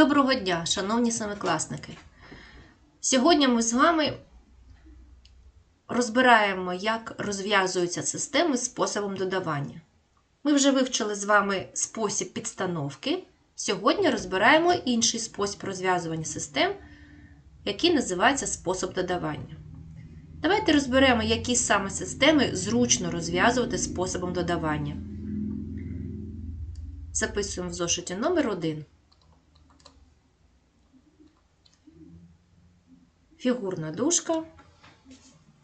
Доброго дня, шановні семикласники! Сьогодні ми з вами розбираємо, як розв'язуються системи з способом додавання. Ми вже вивчили з вами спосіб підстановки. Сьогодні розбираємо інший спосіб розв'язування систем, який називається спосіб додавання. Давайте розберемо, які саме системи зручно розв'язувати способом додавання. Записуємо в зошиті номер 1. Фігурна дужка.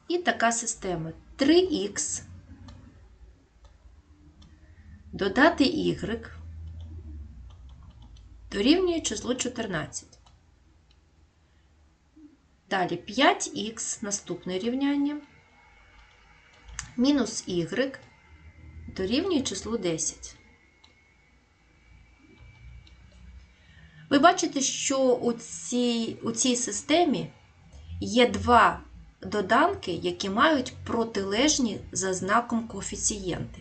І така система 3х додати y дорівнює числу 14. Далі 5х наступне рівняння. Мінус y дорівнює числу 10. Ви бачите, що у цій, у цій системі є два доданки, які мають протилежні за знаком коефіцієнти.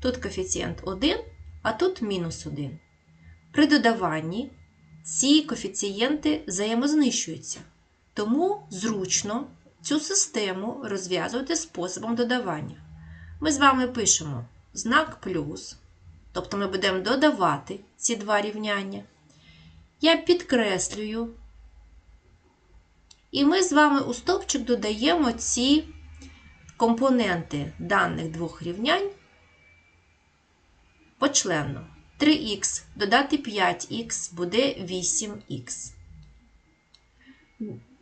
Тут коефіцієнт 1, а тут мінус 1. При додаванні ці коефіцієнти взаємознищуються. Тому зручно цю систему розв'язувати способом додавання. Ми з вами пишемо знак плюс, тобто ми будемо додавати ці два рівняння. Я підкреслюю і ми з вами у стовпчик додаємо ці компоненти даних двох рівнянь почленно. 3х додати 5х буде 8х.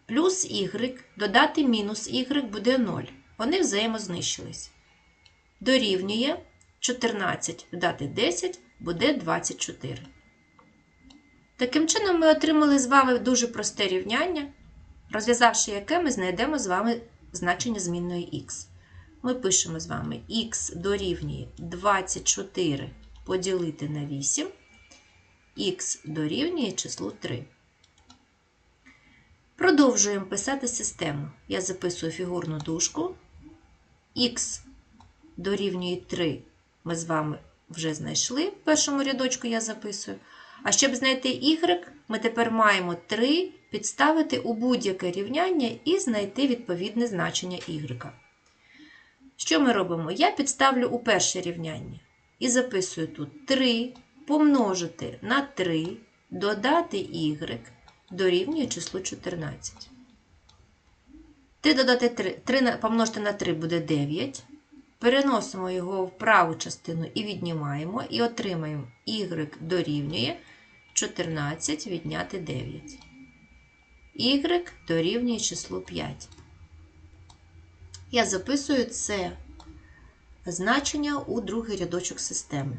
Плюс y додати мінус y буде 0. Вони взаємознищились. Дорівнює 14 додати 10 буде 24. Таким чином, ми отримали з вами дуже просте рівняння розв'язавши яке ми знайдемо з вами значення змінної х. Ми пишемо з вами х дорівнює 24 поділити на 8, х дорівнює числу 3. Продовжуємо писати систему. Я записую фігурну дужку. х дорівнює 3 ми з вами вже знайшли. В першому рядочку я записую. А щоб знайти y, ми тепер маємо 3 підставити у будь-яке рівняння і знайти відповідне значення y. Що ми робимо? Я підставлю у перше рівняння і записую тут 3 помножити на 3, додати y дорівнює числу 14. 3 додати 3, 3 помножити на 3 буде 9. Переносимо його в праву частину і віднімаємо, і отримаємо y дорівнює 14 відняти 9 y дорівнює числу 5. Я записую це значення у другий рядочок системи.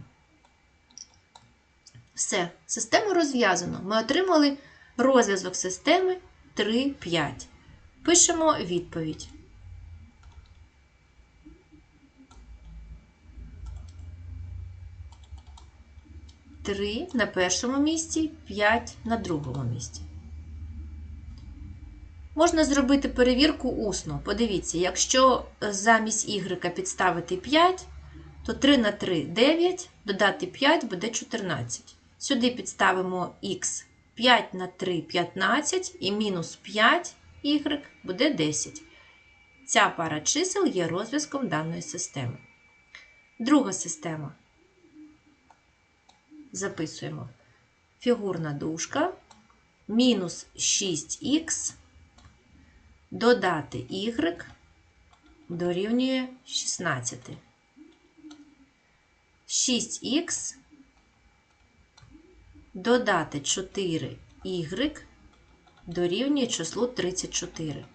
Все, систему розв'язано. Ми отримали розв'язок системи 3, 5. Пишемо відповідь. Три на першому місці, 5 на другому місці. Можна зробити перевірку усно. Подивіться, якщо замість y підставити 5, то 3 на 3 9, додати 5 буде 14. Сюди підставимо х 5 на 3 15 і мінус 5 y буде 10. Ця пара чисел є розв'язком даної системи. Друга система. Записуємо фігурна дужка мінус 6х додати y дорівнює 16. 6х додати 4y дорівнює числу 34.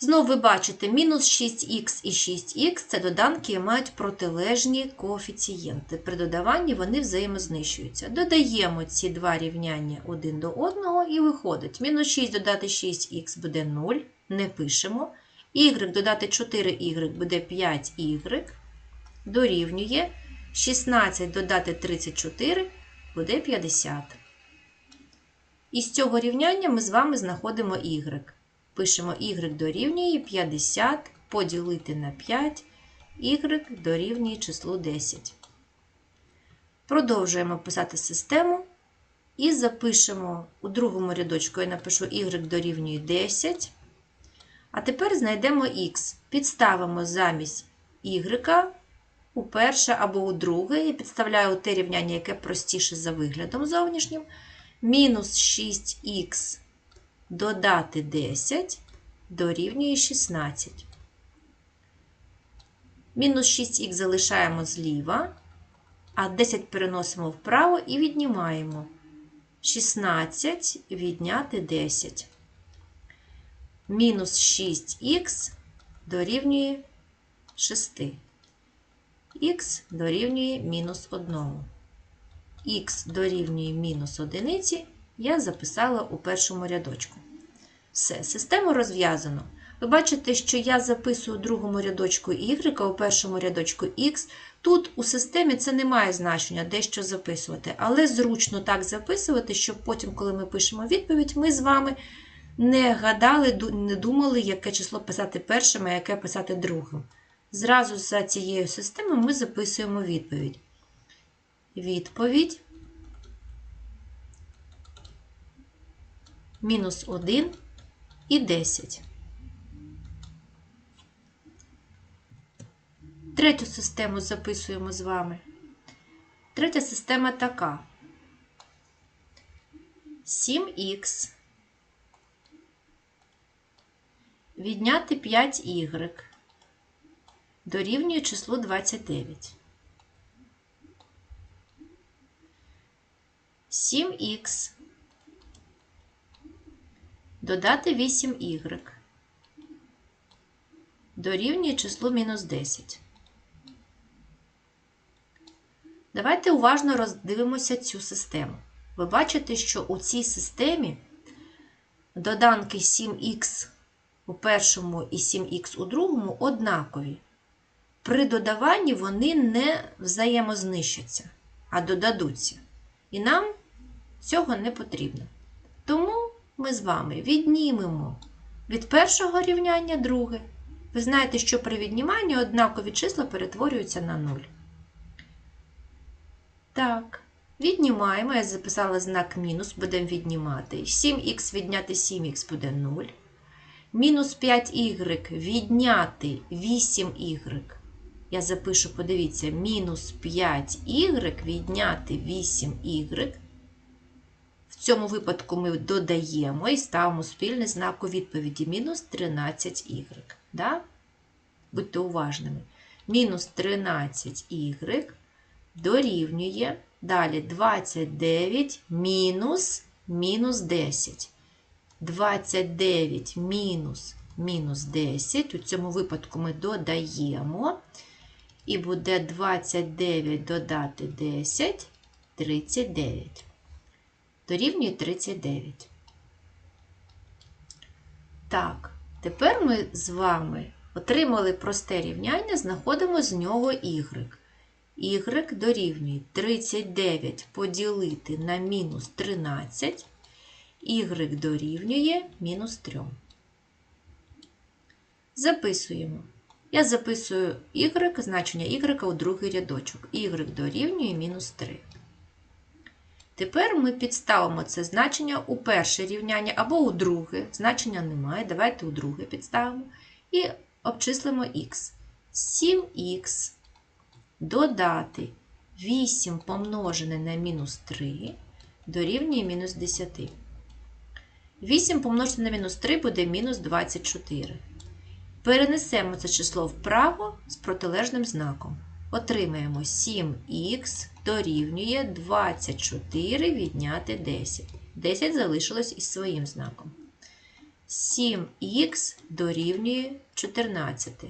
Знову ви бачите, мінус 6х і 6х це доданки мають протилежні коефіцієнти. При додаванні вони взаємознищуються. Додаємо ці два рівняння один до одного і виходить. Мінус 6 додати 6х буде 0, не пишемо. Y додати 4y буде 5y, дорівнює 16 додати 34 буде 50. Із цього рівняння ми з вами знаходимо y. Пишемо y дорівнює 50 поділити на 5, y дорівнює числу 10. Продовжуємо писати систему і запишемо у другому рядочку, я напишу y дорівнює 10. А тепер знайдемо х. Підставимо замість y у перше або у друге. Я підставляю те рівняння, яке простіше за виглядом зовнішнім. Мінус 6х додати 10 дорівнює 16. Мінус 6х залишаємо зліва, а 10 переносимо вправо і віднімаємо. 16 відняти 10. Мінус 6х дорівнює 6. Х дорівнює мінус 1. Х дорівнює мінус 1 я записала у першому рядочку. Все, систему розв'язано. Ви бачите, що я записую у другому рядочку y, у першому рядочку x. Тут у системі це не має значення, дещо записувати, але зручно так записувати, щоб потім, коли ми пишемо відповідь, ми з вами не гадали, не думали, яке число писати першим, а яке писати другим. Зразу за цією системою ми записуємо відповідь. Відповідь мінус 1 і 10. Третю систему записуємо з вами. Третя система така. 7х відняти 5y дорівнює числу 29. 7х додати 8y дорівнює числу мінус 10. Давайте уважно роздивимося цю систему. Ви бачите, що у цій системі доданки 7х у першому і 7х у другому однакові. При додаванні вони не взаємознищаться, а додадуться. І нам цього не потрібно. Тому ми з вами віднімемо від першого рівняння друге. Ви знаєте, що при відніманні однакові числа перетворюються на 0. Так, віднімаємо, я записала знак мінус, будемо віднімати. 7х відняти 7х буде 0. Мінус 5y відняти 8y. Я запишу, подивіться, мінус 5y відняти 8y. В цьому випадку ми додаємо і ставимо спільний знак у відповіді мінус 13y. Да? Будьте уважними. Мінус 13y дорівнює далі 29 мінус мінус 10. 29 мінус мінус 10. У цьому випадку ми додаємо. І буде 29 додати 10, 39. Дорівнює 39. Так, тепер ми з вами отримали просте рівняння, знаходимо з нього y. y дорівнює 39 поділити на мінус 13, y дорівнює мінус 3. Записуємо. Я записую y, значення y у другий рядочок. y дорівнює мінус 3. Тепер ми підставимо це значення у перше рівняння або у друге. Значення немає. Давайте у друге підставимо. І обчислимо х. 7х додати 8 помножене на мінус 3 дорівнює мінус 10. 8 помножити на мінус 3 буде мінус 24. Перенесемо це число вправо з протилежним знаком. Отримаємо 7х дорівнює 24 відняти 10. 10 залишилось із своїм знаком. 7х дорівнює 14.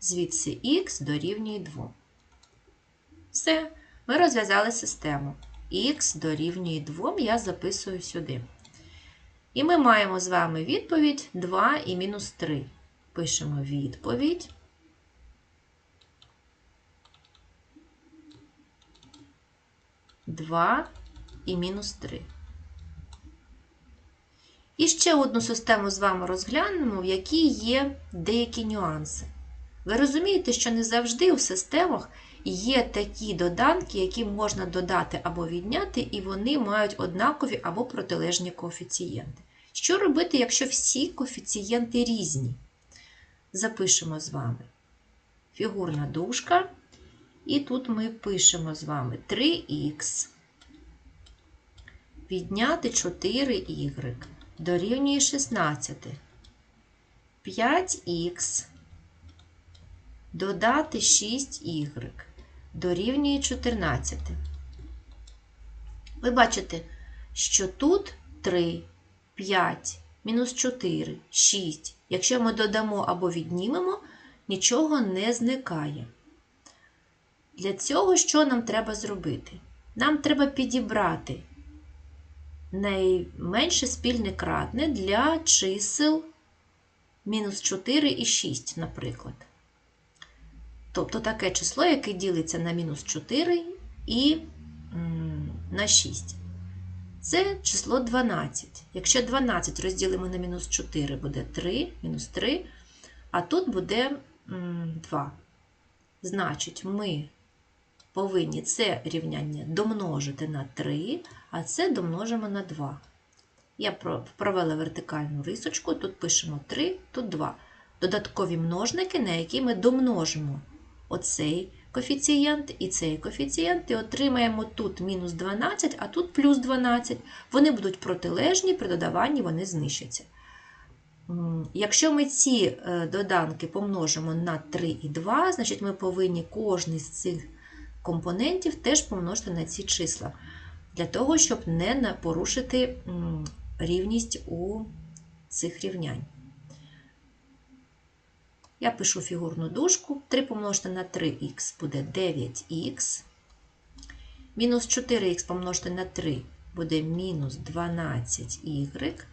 Звідси х дорівнює 2. Все, ми розв'язали систему. Х дорівнює 2 я записую сюди. І ми маємо з вами відповідь 2 і мінус 3. Пишемо відповідь. Два і мінус 3. І ще одну систему з вами розглянемо, в якій є деякі нюанси. Ви розумієте, що не завжди у системах є такі доданки, які можна додати або відняти, і вони мають однакові або протилежні коефіцієнти. Що робити, якщо всі коефіцієнти різні? Запишемо з вами фігурна дужка, і тут ми пишемо з вами 3х. Відняти 4y дорівнює 16. 5х додати 6y дорівнює 14. Ви бачите, що тут 3, 5, мінус 4, 6. Якщо ми додамо або віднімемо, нічого не зникає. Для цього що нам треба зробити? Нам треба підібрати найменше спільне кратне для чисел мінус 4 і 6, наприклад. Тобто таке число, яке ділиться на мінус 4 і на 6. Це число 12. Якщо 12 розділимо на мінус 4, буде 3, мінус 3, а тут буде 2. Значить, ми повинні це рівняння домножити на 3, а це домножимо на 2. Я провела вертикальну рисочку, тут пишемо 3, тут 2. Додаткові множники, на які ми домножимо оцей коефіцієнт і цей коефіцієнт, і отримаємо тут мінус 12, а тут плюс 12. Вони будуть протилежні, при додаванні вони знищаться. Якщо ми ці е, доданки помножимо на 3 і 2, значить ми повинні кожний з цих компонентів теж помножити на ці числа, для того, щоб не порушити рівність у цих рівнянь. Я пишу фігурну дужку. 3 помножити на 3х буде 9х. Мінус 4х помножити на 3 буде мінус 12y.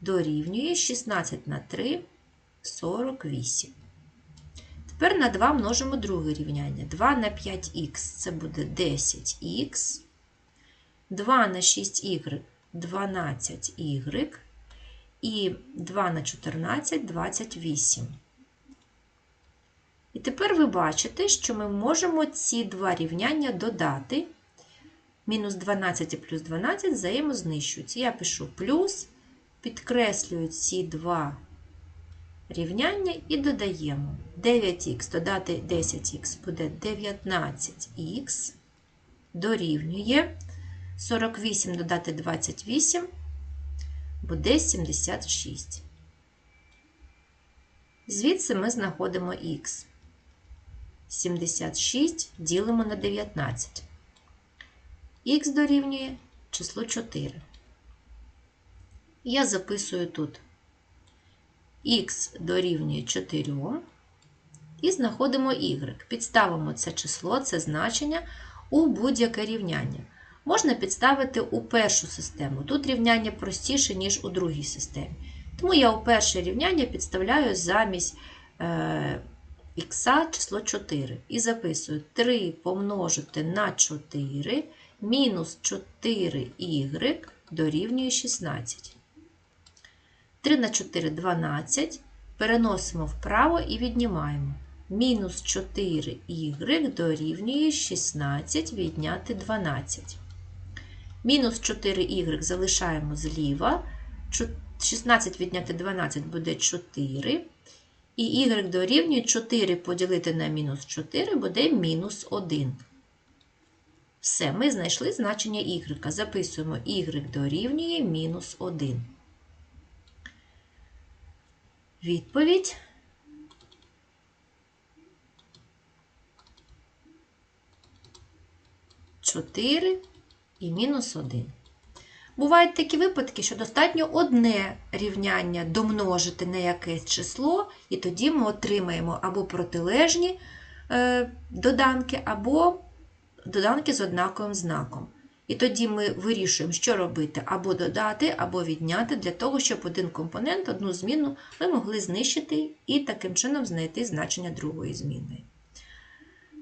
Дорівнює 16 на 3 48. Тепер на 2 множимо друге рівняння. 2 на 5х це буде 10х. 2 на 6y 12y. І 2 на 14 28. І тепер ви бачите, що ми можемо ці два рівняння додати. Мінус 12 і плюс 12 взаємознищуються. Я пишу плюс, підкреслюю ці два рівняння і додаємо 9х додати 10х буде 19х, дорівнює 48 додати 28 буде 76. Звідси ми знаходимо х. 76 ділимо на 19. Х дорівнює число 4. Я записую тут х дорівнює 4 і знаходимо y. Підставимо це число, це значення у будь-яке рівняння. Можна підставити у першу систему. Тут рівняння простіше, ніж у другій системі. Тому я у перше рівняння підставляю замість е, х число 4. І записую 3 помножити на 4 мінус 4y дорівнює 16. 3 на 4 12. Переносимо вправо і віднімаємо. Мінус 4y дорівнює 16 відняти 12. Мінус 4y залишаємо зліва. 16 відняти 12 буде 4. І y дорівнює 4 поділити на мінус 4 буде мінус 1. Все, ми знайшли значення y. Записуємо y дорівнює мінус 1. Відповідь. Чотири і мінус один. Бувають такі випадки, що достатньо одне рівняння домножити на якесь число, і тоді ми отримаємо або протилежні е, доданки, або доданки з однаковим знаком. І тоді ми вирішуємо, що робити, або додати, або відняти, для того, щоб один компонент, одну зміну ми могли знищити і таким чином знайти значення другої зміни.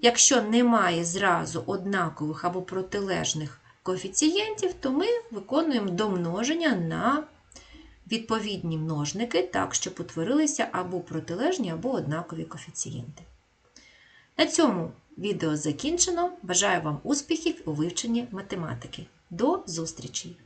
Якщо немає зразу однакових або протилежних коефіцієнтів, то ми виконуємо домноження на відповідні множники, так, щоб утворилися або протилежні, або однакові коефіцієнти. На цьому Відео закінчено. Бажаю вам успіхів у вивченні математики. До зустрічі!